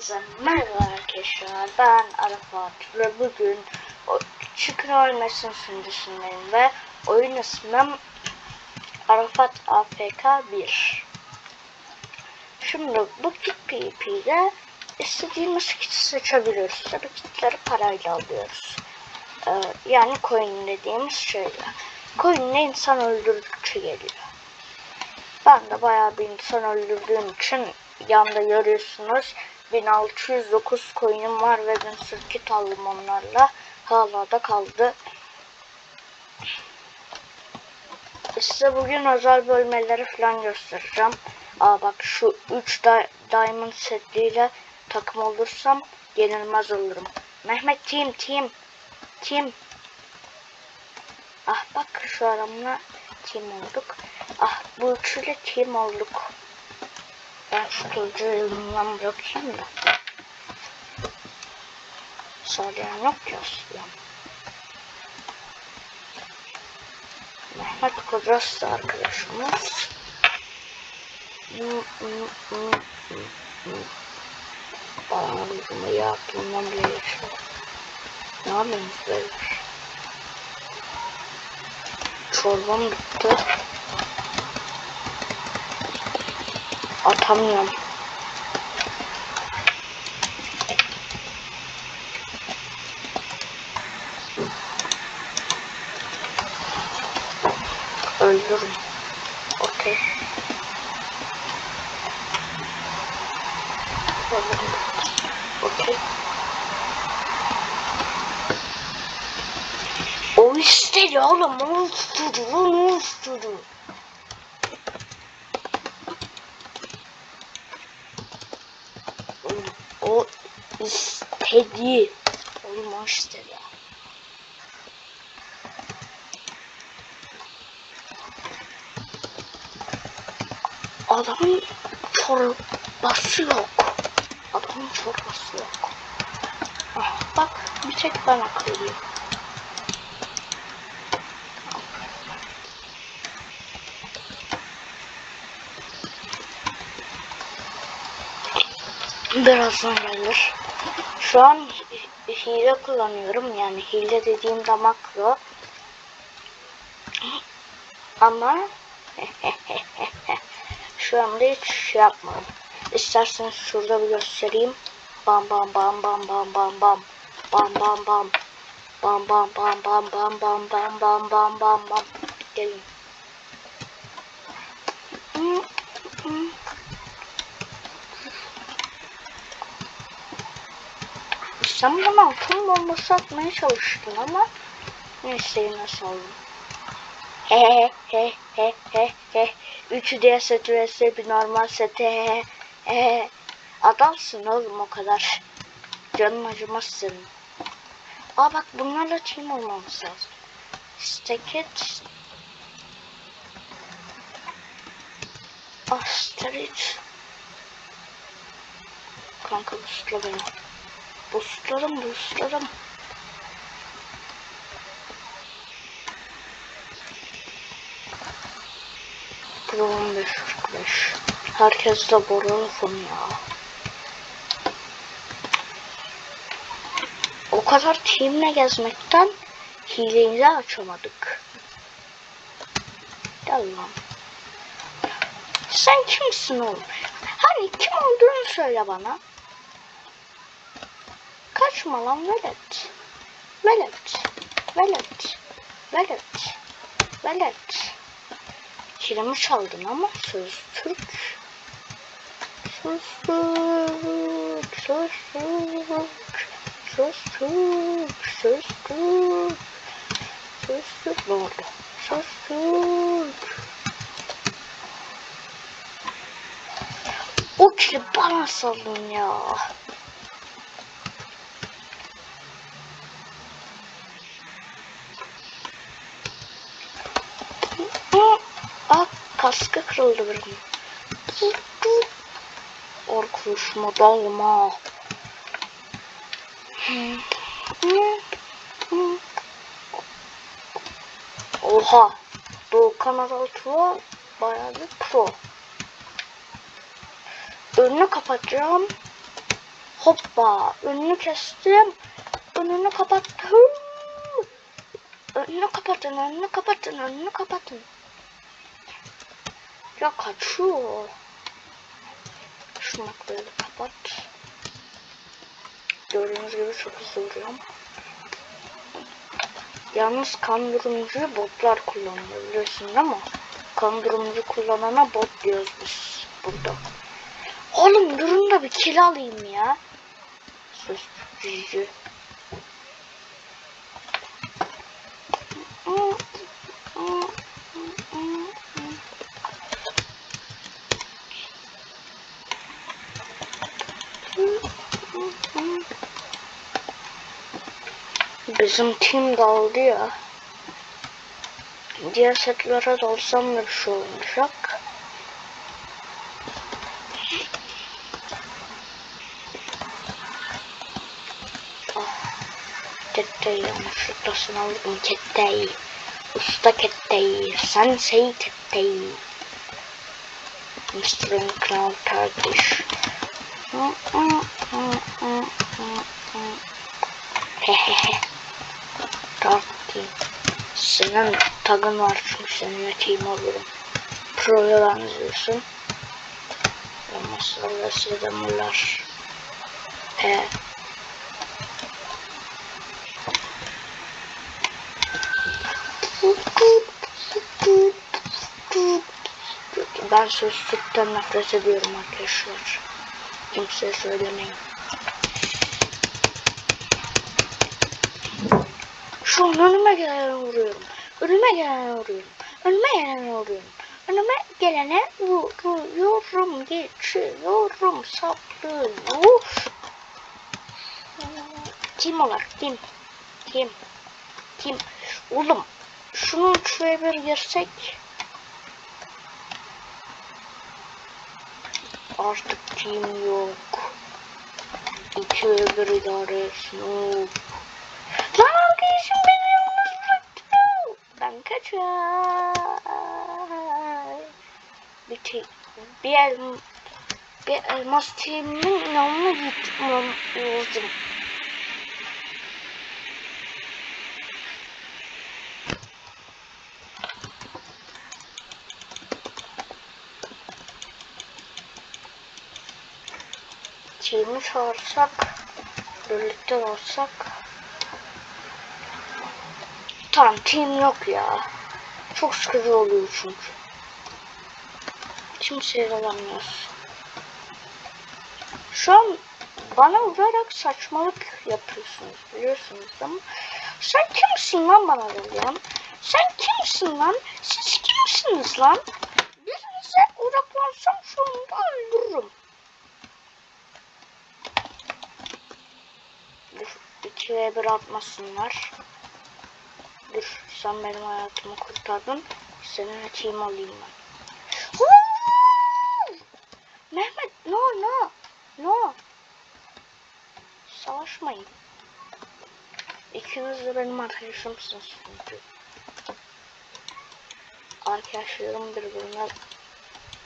Hepinize merhaba arkadaşlar. Ben Arafat ve bugün Çıkın Ölmesin sunucusundayım ve oyun ismim Arafat AFK 1. Şimdi bu PvP'de istediğimiz kiti seçebiliyoruz. Tabi kitleri parayla alıyoruz. Ee, yani coin dediğimiz şeyler. Coin ne insan öldürdükçe geliyor. Ben de bayağı bir insan öldürdüğüm için yanda görüyorsunuz 1609 coin'im var ve ben sirkit aldım onlarla. Hala da kaldı. Size bugün özel bölmeleri falan göstereceğim. Aa bak şu 3 di diamond setliyle takım olursam yenilmez olurum. Mehmet team team team. Ah bak şu adamla team olduk. Ah bu üçüyle team olduk. Ben şu kılıcı elimden bırakayım da. Sağlayan yok ki aslında. Mehmet Kocası da arkadaşımız. Bağımlılığımı yaptığımdan bile geçiyor. Ne yapayım böyle? Çorbam bitti. Atamıyorum. Öldürürüm. Okey. Okey. O istedi oğlum. O istedi. O istedi. O istedi. Oğlum o istedi. Adamın çorbası yok. Adamın çorbası yok. Ah, bak bir tek ben akıllıyım. Birazdan gelir. Şu an hile kullanıyorum. Yani hile dediğimde makro. Ama şu anda hiç şey yapmadım. İsterseniz şurada bir göstereyim. Bam bam bam bam bam bam bam. Bam bam bam. Bam bam bam bam bam bam bam bam bam bam bam. Gelin. Sen bana altın bombası atmaya çalıştın ama neyse yine saldım. He he he he he he. 3 diye set vs bir normal set he he he. Adamsın oğlum o kadar. Canım acımaz senin. Aa bak bunlarla team olmamız lazım. Stack it. Ah street. Kanka boostla beni. Boostlarım boostlarım. Pro 15 45. Herkes de borunsun ya. O kadar teamle gezmekten hileyi açamadık. Gel. Sen kimsin oğlum? Hani kim olduğunu söyle bana. Kaçma lan velet. Velet. Velet. Velet. Velet. Kilimi çaldın ama söz Türk. Söz Türk. Söz Türk. Söz Türk. Söz Türk. Söz Türk. Ne oldu? Söz Türk. O kili bana salın ya. Ah kaskı kırıldı benim. Orkuşma dalma. Oha. Doğukan Araltı'la bayağı bir pro. Önünü kapatacağım. Hoppa. Önünü kestim. Önünü kapattım. Önünü kapatın, önünü kapatın, önünü kapatın. Ya kaçıyor. Şunu böyle kapat. Gördüğünüz gibi çok hızlı vuruyorum. Yalnız kan botlar kullanıyor biliyorsunuz ama kan kullanana bot diyoruz biz burada. Oğlum durun da bir kill alayım ya. Sus cici. Bizim team daldı ya. Diğer setlere dalsam da bir şey olmayacak. Ah, Ketteyi yanlışlıkla sınavladım ketteyi. Usta ketteyi. Sensei ketteyi. Mr. Crown Turkish. Senin tagın çünkü seninle team olurum. Pro'ya benziyorsun. Da mular. He. Ben sözlükten nefret ediyorum arkadaşlar. Kimseye söylemeyin. Şu an önüme gelene vuruyorum. Önüme gelene vuruyorum. Önüme gelene vuruyorum. Önüme gelene vuruyorum. Geçiyorum. Saplıyor. Kim olarak? Kim? Kim? Kim? Oğlum şunu şuraya bir girsek artık team yok. İki öbür idaresi yok. Lan arkadaşım beni. Kaçar. Bir, te- bir, el, bir elmas teaminin yanına gitmem lazım. Team'i çağırsak, birlikte olsak. Tamam team yok ya. Çok sıkıcı oluyor çünkü. Kimseye alamıyoruz. Şu an bana vurarak saçmalık yapıyorsunuz biliyorsunuz ama sen kimsin lan bana vuruyorsun? Sen kimsin lan? Siz kimsiniz lan? Birinize odaklansam şu anda öldürürüm. Dur, ikiye bir atmasınlar. Dur, sen benim hayatımı kurtardın. Senin team alayım ben. Mehmet, no, no, no. Savaşmayın. İkiniz de benim arkadaşımsınız çünkü. Arkadaşlarım birbirine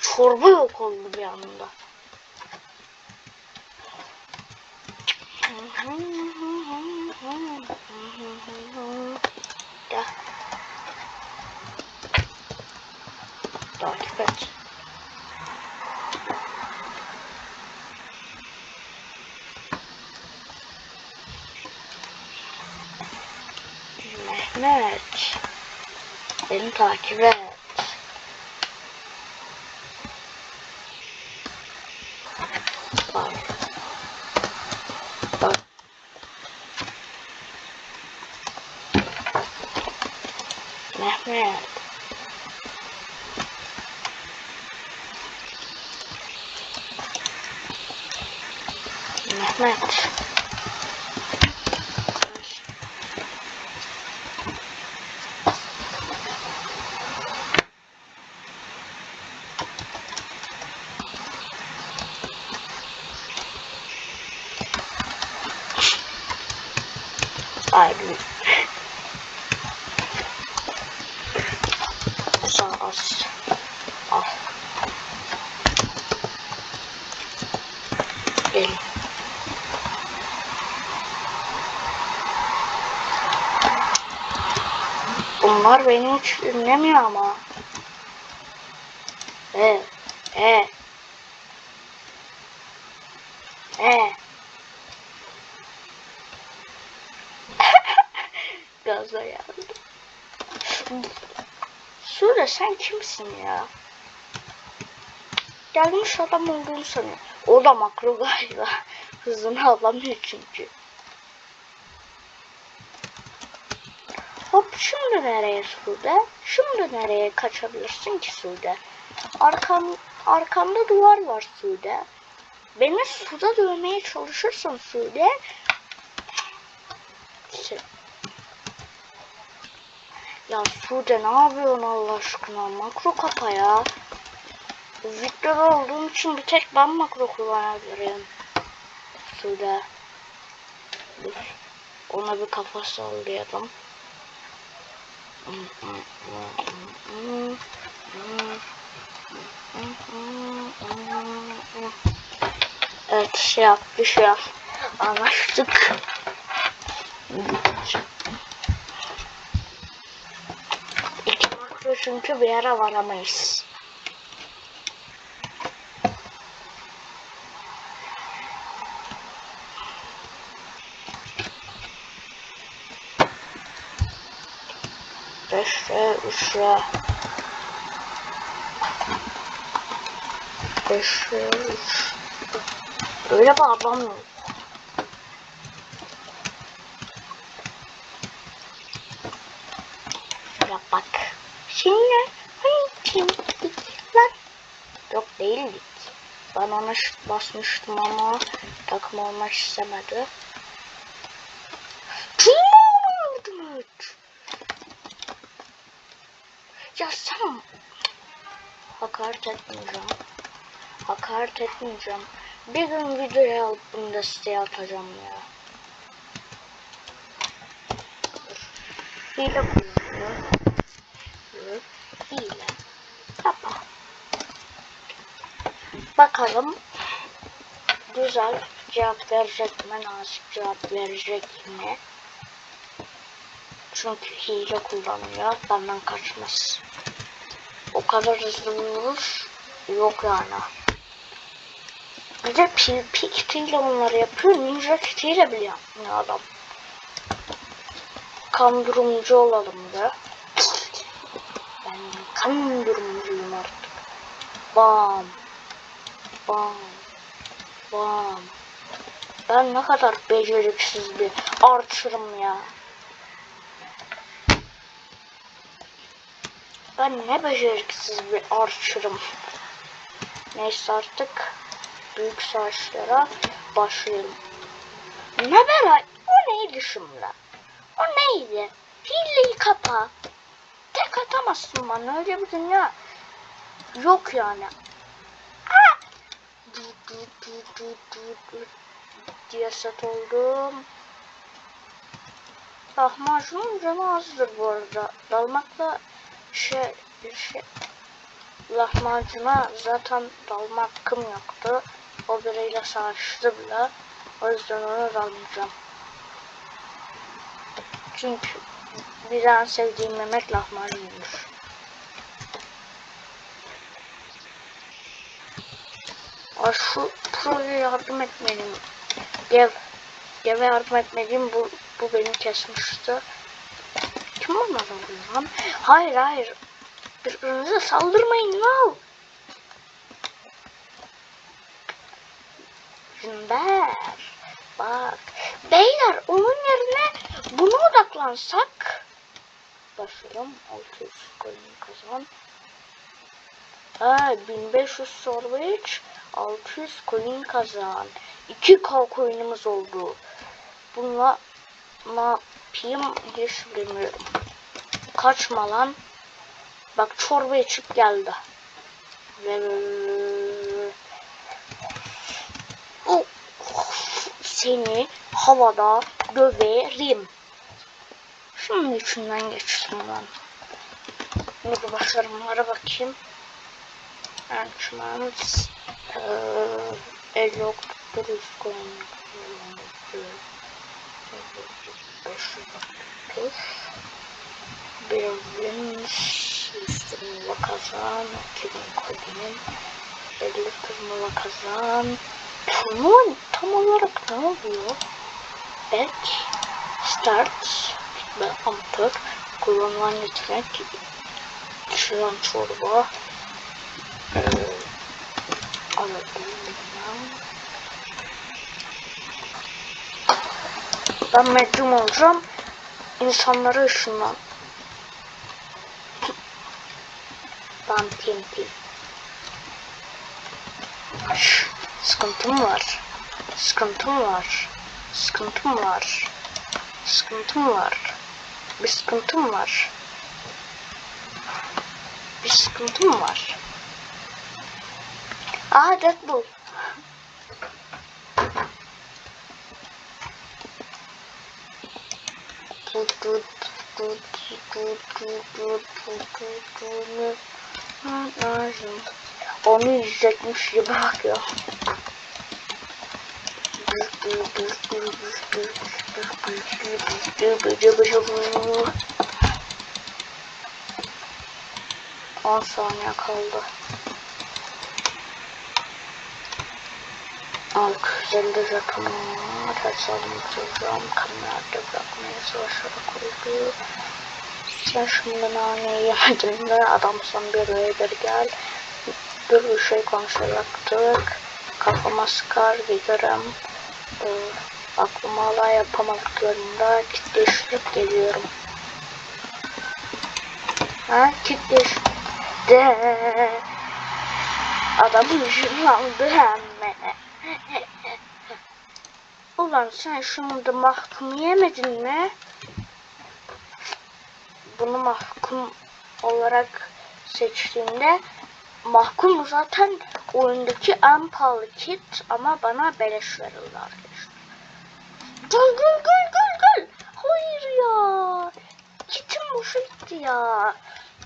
çorba yok oldu bir anda. Takip et. Mehmet. Beni takip. ayrılık. Sen az. Al. Gelin. Bunlar beni hiç ünlemiyor ama. E. E. E. Gaza geldi. Sude sen kimsin ya? Gelmiş adam olduğunu sanıyor. O da makro galiba. Hızını alamıyor çünkü. Hop şimdi nereye Sude? Şimdi nereye kaçabilirsin ki Sude? Arkam, arkamda duvar var Sude. Beni suda dövmeye çalışırsan Sude. Şey- Ya Sude ne yapıyorsun Allah aşkına? Makro kapa ya. Videoda olduğum için bir tek ben makro kullanabilirim. Sude. Dur. Ona bir kafa sallayalım. Evet şey yap bir şey yap. Anlaştık. İki çünkü bir yere varamayız. Üçe. Beşe, üç. Öyle bir adam yok. Ya bak. Şimdi hani kimdik lan? Yok değildik. Ben ona basmıştım ama takım olmak istemedi. Oldu? Ya sen hakaret etmeyeceğim. Hakaret etmeyeceğim. Bir gün videoya alıp bunu da siteye atacağım ya. Dur. Hile kullanıyorum. Dur. Hile. Kapa. Bakalım. Güzel cevap verecek mi? Nazik cevap verecek mi? Çünkü hile kullanıyor. Benden kaçmaz. O kadar hızlı vurur. Yok yani. Bir de PvP kitiyle onları yapıyor. Ninja kitiyle bile yapmıyor adam. Kandırımcı olalım da. Ben kandırımcıyım artık. Bam. Bam. Bam. Ben ne kadar beceriksiz bir archer'ım ya. Ben ne beceriksiz bir archer'ım. Neyse artık büyük savaşlara başlayalım. Ne beray? O neydi şimdi? O neydi? Hileyi kapa. Tek atamazsın bana öyle bir dünya. Yok yani. Diye oldum. Lahmacunun canı azdır bu arada. Dalmakla şey, şey lahmacuna zaten dalma hakkım yoktu. O biriyle savaştı bile. O yüzden onu dalmayacağım. Çünkü bir en sevdiğim yemek lahmacundur. Ay şu projeye yardım etmeliyim. Gev. Gev'e yardım etmeliyim. Bu, bu beni kesmişti. Kim bana dalıyor lan? Hayır hayır. Birbirinize saldırmayın no. Sünder. Bak. Beyler onun yerine buna odaklansak. Başlayalım. 600 coin kazan. Ha 1500 Sorbeç. 600 coin kazanan 2K coin'imiz oldu. Bununla ne yapayım diye. Kaçma lan. Bak çorba içip geldi. Ve oh, seni havada döverim. Şimdi içinden geçtim ben. Burada başarımlara bakayım. Enchantments. 50 oktobr üstü kazan 2000 kolinin 50 kırmızı kazan Bunun tam olarak ne oluyor? Back Start Gitme Ampır Kullanılan yetenek Çiğen çorba. Ben medyum olacağım. İnsanlara ışınlan. Ben TNT. Şş, Sıkıntım var. Sıkıntım var. Sıkıntım var. Sıkıntım var. Bir sıkıntım var. Bir sıkıntım var. Aa Red Bull. Onu izletmiş gibi bakıyor. On saniye kaldı. Jetonum var. Hesabımı tutacağım. Kamerada bırakmaya savaşarak koydu. Sen şimdi naneyi yemedin de adamsan bir reyder gel. Bir bir şey konuşacaktık. Kafama sıkar giderim. Ee, aklıma hala yapamadıklarında kitleştirip geliyorum. Ha kitleş. De. Adamı ışınlandı hemen. Ulan sen da mahkum yemedin mi? Bunu mahkum olarak seçtiğimde mahkum zaten oyundaki en pahalı kit ama bana beleş verildi arkadaşlar. Gül gül gül gül gül. Hayır ya. Kitim boşa gitti ya.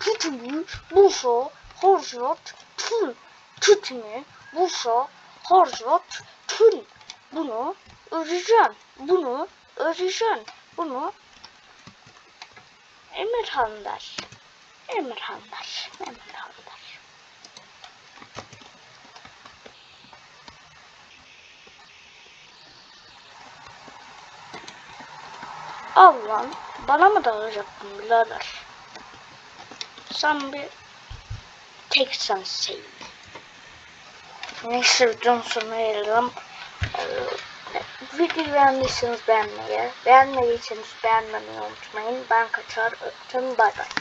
Kitimi boşa harcat tüm. Kitimi boşa harcat tüm. Bunu öreceğim. Bunu öreceğim. Bunu Emirhan der. Emirhan der. Emirhan der. Al lan. Bana mı dalacaktın birader? Sen bir tek sen sev. Neyse videonun sonuna. Ee, Videoyu beğendiyseniz beğenmeyi, beğenmediyseniz beğenmemeyi unutmayın. Ben kaçar öptüm bay bay.